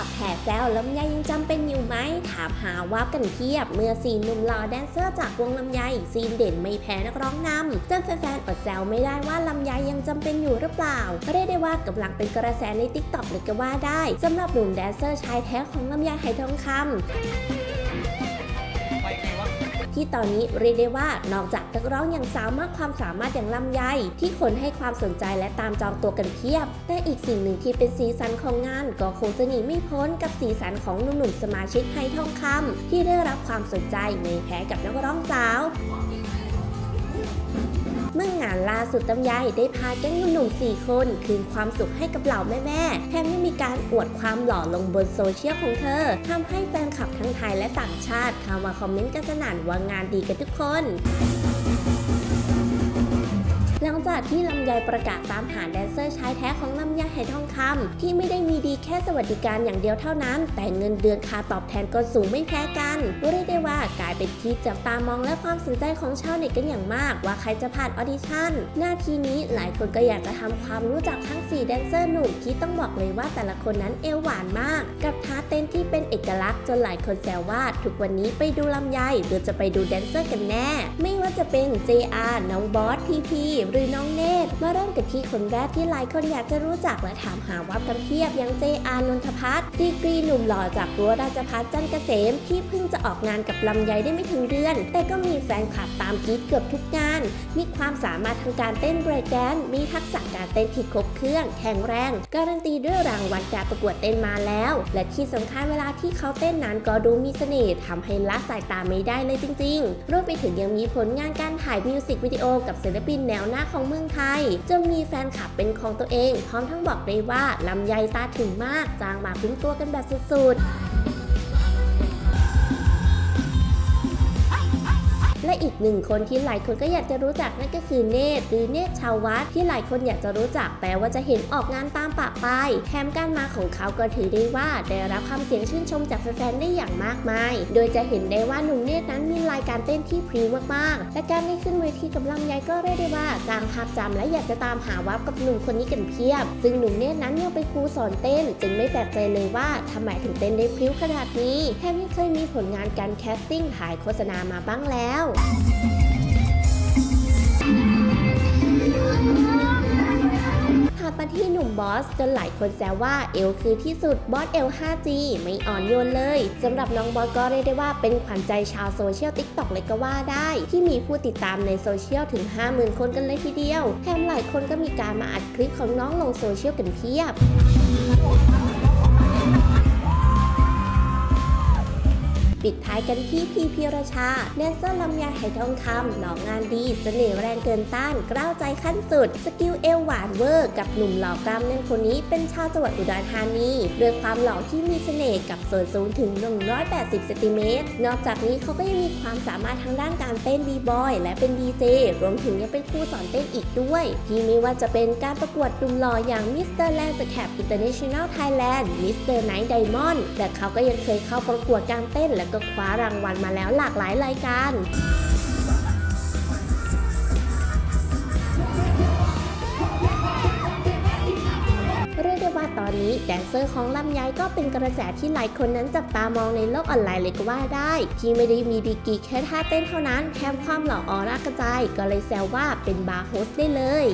ับแห่แซวลำไยยังจำเป็นอยู่ไหม ถามหาวับกันเพียบ เมื่อซีนหนุ่มหล่อแดนเซอร์จากวงลำไยซีนเด่นไม่แพ้นักร้องนำจนแฟนๆอดแซวไม่ได้ว่าลำไยยังจำเป็นอยู่หรือเปล่าเรียกได้ว่ากำลังเป็นกระแสในติ๊กต็อกเลยก็ว่าได้สำหรับหนุ่มแดนเซอร์ชายแท้ของลำไยไหทองคำ ที่ตอนนี้เรียกได้ว่านอกจากนักร้องอย่างสาวมากความสามารถอย่างลำไย ที่คนให้ความสนใจและตามจองตัวกันเพียบ แต่อีกสิ่งหนึ่งที่เป็นสีสันของงาน ก็คงจะหนีไม่พ้นกับสีสันของหนุ่มๆสมาชิกไฮทองคำที่ได้รับความสนใจไม่แพ้กับนักร้องสาว เมื่องานล่าสุดตำยายได้พาแก๊งหนุ่มๆ4คน คืนความสุขให้กับเหล่าแม่ๆแถมยังมีการอวดความหล่อลงบนโซเชียลของเธอทำให้แฟนคลับทั้งไทยและต่างชาติเข้ามาคอมเมนต์กันสนั่นว่างานดีกันทุกคนหลังจากที่ลำไยประกาศตามหาแดนเซอร์ชายแท้ของำที่ไม่ได้มีดีแค่สวัสดิการอย่างเดียวเท่านั้น แต่เงินเดือนค่าตอบแทนก็สูงไม่แพ้กันเรียกได้ว่ากลายเป็นที่จับตามองและความสนใจของชาวเน็ตกันอย่างมาก ว่าใครจะผ่านออดิชั่น หน้าที่นี้หลายคนก็อยากจะทำความรู้จักทั้ง 4 แดนเซอร์หนุ่มที่ต้องบอกเลยว่าแต่ละคนนั้นเอวหวานมาก กับท่าเต้นที่เป็นเอกลักษณ์จนหลายคนแซวว่าทุกวันนี้ไปดูลำไยหรือจะไปดูแดนเซอร์กันแน่ ไม่ว่าจะเป็น JR น้องบอสพีพีหรือน้องเนตมาเริ่มกันที่คนแรกที่หลายคนอยากจะรู้จักและถามหาวับกันเพียบอย่าง JR นนทพัฒน์ดีกรีหนุ่มหล่อจากรั้วราชพัฒน์จันเกษม ที่เพิ่งจะออกงานกับลำไยได้ไม่ถึงเดือน แต่ก็มีแฟนคลับตามกีดเกือบทุกงาน มีความสามารถทางการเต้นเบรกแดนมีทักษะการเต้นที่ครบเครื่องแข็งแรง การันตีด้วยรางวัลการประกวดเต้นมาแล้ว และที่สำคัญเวลาที่เขาเต้นนั้นก็ดูมีเสน่ห์ทำให้ละสายตาไม่ได้เลยจริงๆรวมไปถึงยังมีผลงานการถ่ายมิวสิกวิดีโอกับศิลปินแนวหน้าของเมืองไทยจนมีแฟนคลับเป็นของตัวเอง พร้อมทั้งบอกเลยว่าลำไยตาถึงมาก จางมาพึ่งตัวกันแบบสุดๆ อีกหนึ่งคนที่หลายคนก็อยากจะรู้จักนั่นก็คือเนตรหรือเนตรชาววัดที่หลายคนอยากจะรู้จักแต่ว่าจะเห็นออกงานตามปะปายแถมการมาของเขาก็ถือได้ว่าได้รับคำเสียงชื่นชมจากแฟนๆได้อย่างมากมาย โดยจะเห็นได้ว่าหนุ่มเนตรนั้นมีรายการเต้นที่พริ้วมากๆและการได้ขึ้นเวทีกับลำไยก็เรียกได้ว่าสร้างภาพจำและอยากจะตามหาวับกับหนุ่มคนนี้กันเพียบ ซึ่งหนุ่มเนตรนั้นยังเป็นครูสอนเต้น จึงไม่แปลกใจเลยว่าทำไมถึงเต้นได้พริ้วขนาดนี้แถมยังเคยมีผลงานการแคสติ้งถ่ายโฆษณามาบ้างแล้วถัดมาที่หนุ่มบอสจนหลายคนแซวว่าเอลคือที่สุดบอสเอล 5G ไม่อ่อนโยนเลยสำหรับน้องบอสก็เรียกได้ว่าเป็นขวัญใจชาวโซเชียลติ๊กต็อกเลยก็ว่าได้ ที่มีผู้ติดตามในโซเชียลถึง 50,000 คนกันเลยทีเดียวแถมหลายคนก็มีการมาอัดคลิปของน้องลงโซเชียลกันเพียบ ปิดท้ายกันที่พีพีราชาแดนเซอร์ลำไยไหทองคำหล่องานดีเสน่ห์แรงเกินต้านกล้าวใจขั้นสุด สกิลเอวหวานเวอร์ กับหนุ่มหล่อกล้ามแน่นคนนี้เป็นชาวจังหวัดอุดรธานีด้วยความหล่อที่มีเสน่ห์กับส่วนสูงถึง 180 เซนติเมตร นอกจากนี้เขาก็ยังมีความสามารถทางด้านการเต้นบีบอยและเป็นดีเจรวมถึงยังเป็นครูสอนเต้นอีกด้วย ที่ไม่ว่าจะเป็นการประกวดหนุ่มหล่ออย่างมิสเตอร์แลนด์สแคปอินเตอร์เนชั่นแนลไทยแลนด์มิสเตอร์ไนท์ไดมอนด์และเขาก็ยังเคยเข้าประกวดการเต้นและก็คว้ารางวัลมาแล้วหลากหลายรายการเรียกได้ว่าตอนนี้แดนเซอร์ของลำไยก็เป็นกระแสที่หลายคนนั้นจับตามองในโลกออนไลน์เลยก็ว่าได้ ที่ไม่ได้มีดีกีแค่ท่าเต้นเท่านั้นแถมความหล่อออร่ากระจายก็เลยแซวว่าเป็นบาร์โฮสได้เลย